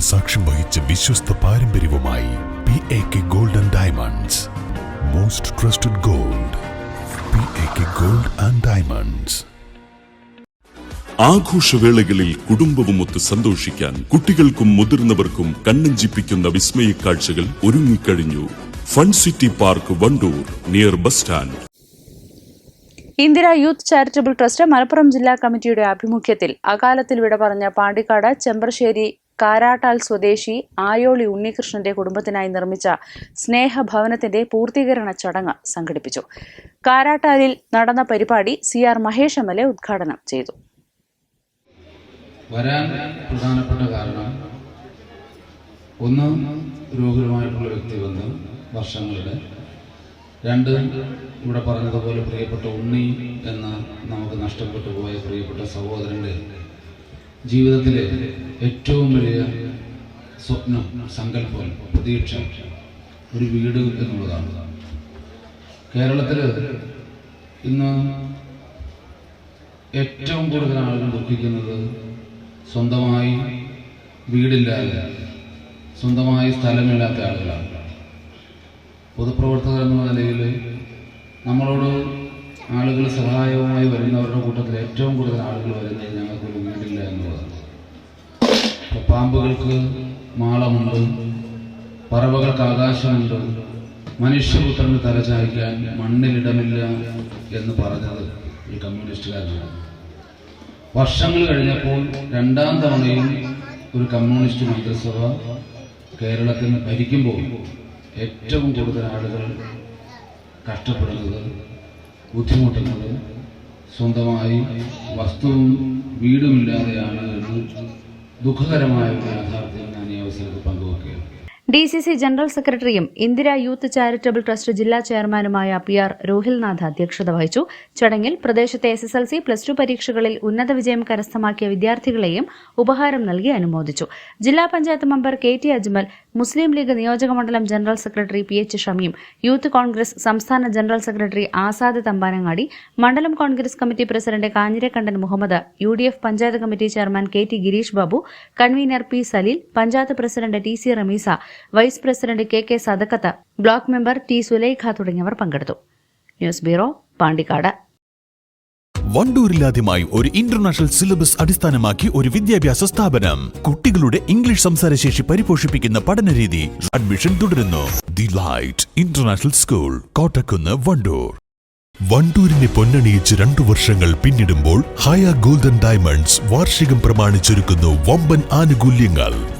സാക്ഷ്യം വഹിച്ച വിശ്വസ്ത പാരമ്പര്യവുമായി P A K gold and diamonds most trusted gold P A K gold and diamonds ആഘോഷവേളകളിൽ കുടുംബവുമൊത്ത് സന്തോഷിക്കാൻ കുട്ടികൾക്കും മുതിർന്നവർക്കും കണ്ണഞ്ചിപ്പിക്കുന്ന വിസ്മയ കാഴ്ചകൾ ഒരുങ്ങിക്കഴിഞ്ഞു. Fun city park Wandoor near bus stand Indira youth charitable trust Malappuram ജില്ലാ കമ്മിറ്റിയുടെ ആഭിമുഖ്യത്തിൽ അകാലത്തിൽ വിട പറഞ്ഞ പാണ്ടിക്കാട് ചെമ്പ്രശ്ശേരി കാരാട്ടാൽ സ്വദേശി ആയോളി ഉണ്ണികൃഷ്ണന്റെ കുടുംബത്തിനായി നിർമ്മിച്ച സ്നേഹഭവനത്തിന്റെ പൂർത്തീകരണ ചടങ്ങ് സംഘടിപ്പിച്ചു. കാരാട്ടാലിൽ നടന്ന പരിപാടി C R Mahesh M L A ഉദ്ഘാടനം ചെയ്തു. വരാൻ പ്രധാനപ്പെട്ട കാരണം ഒന്ന് രോഗികളുമായിട്ടുള്ള വ്യക്തിബന്ധം വർഷങ്ങളുടെ രണ്ട് ഇവിടെ പറഞ്ഞതുപോലെ പ്രിയപ്പെട്ട ഉണ്ണി എന്ന നമുക്ക് നഷ്ടപ്പെട്ടു പോയ പ്രിയപ്പെട്ട സഹോദരന്റെ ജീവിതത്തിലെ ഏറ്റവും വലിയ സ്വപ്നം സങ്കല്പം പ്രതീക്ഷ ഒരു വീട് എന്നുള്ളതാണ്. കേരളത്തിൽ ഇന്ന് ഏറ്റവും കൂടുതൽ ആളുകൾ ദുഃഖിക്കുന്നത് സ്വന്തമായി വീടില്ലാതെ സ്വന്തമായി സ്ഥലമില്ലാത്ത ആളുകളാണ്. പൊതുപ്രവർത്തകർ എന്ന നിലയിൽ നമ്മളോട് ആളുകൾ സഹായവുമായി വരുന്നവരുടെ കൂട്ടത്തിൽ ഏറ്റവും കൂടുതൽ ആളുകൾ വരുന്നത് ഞങ്ങൾക്കൊരു പാമ്പുകൾക്ക് മാളമുണ്ട് പറവകൾക്ക് ആകാശമുണ്ട് മനുഷ്യപുത്രന് തലചായ്ക്കാൻ മണ്ണിലിടമില്ല എന്ന് പറഞ്ഞത് ഈ കമ്മ്യൂണിസ്റ്റുകാരനാണ്. വർഷങ്ങൾ കഴിഞ്ഞപ്പോൾ രണ്ടാം തവണയും ഒരു കമ്മ്യൂണിസ്റ്റ് മന്ത്രിസഭ കേരളത്തിൽ ഭരിക്കുമ്പോൾ ഏറ്റവും കൂടുതൽ ആളുകൾ കഷ്ടപ്പെടുന്നത് ബുദ്ധിമുട്ടുന്നത് സ്വന്തമായി വസ്തുവും വീടുമില്ലാതെയാണ് എന്ന് ദുഃഖകരമായ ഒരു യാഥാർത്ഥ്യം ഞാൻ ഈ അവസരത്തിൽ പങ്കുവെക്കുകയാണ്. ഡി സി സി ജനറൽ സെക്രട്ടറിയും ഇന്ദിര യൂത്ത് ചാരിറ്റബിൾ ട്രസ്റ്റ് ജില്ലാ ചെയർമാനുമായ പി ആർ രോഹിൽനാഥ് അധ്യക്ഷത വഹിച്ചു. ചടങ്ങിൽ പ്രദേശത്തെ S S L C plus two പരീക്ഷകളിൽ ഉന്നത വിജയം കരസ്ഥമാക്കിയ വിദ്യാർത്ഥികളെയും ഉപഹാരം നൽകി അനുമോദിച്ചു. ജില്ലാ panchayat member K T Ajmal Muslim League നിയോജക മണ്ഡലം general secretary P H Shameem youth Congress സംസ്ഥാന ജനറൽ സെക്രട്ടറി ആസാദ് തമ്പാനങ്ങാടി മണ്ഡലം Congress committee president Kanjirakkandan Muhammad U D F panchayat committee chairman K T Gireesh Babu convener P Saleel panchayat president T C Rameesa vice president K K Sadakkath block member T Sulaikha തുടങ്ങിയവർ പങ്കെടുത്തു. News bureau Pandikkad. വണ്ടൂരിലാദ്യമായി ഒരു international syllabus അടിസ്ഥാനമാക്കി ഒരു വിദ്യാഭ്യാസ സ്ഥാപനം. കുട്ടികളുടെ English സംസാരശേഷി പരിപോഷിപ്പിക്കുന്ന പഠനരീതി അഡ്മിഷൻ തുടരുന്നു. The light international school Kottakkunnu Wandoor. വണ്ടൂരിനെ പൊന്നണിയിച്ച് രണ്ടു വർഷങ്ങൾ പിന്നിടുമ്പോൾ ഹയ ഗോൾഡൻ ഡയമണ്ട്സ് വാർഷികം പ്രമാണിച്ചൊരുക്കുന്നു വമ്പൻ ആനുകൂല്യങ്ങൾ.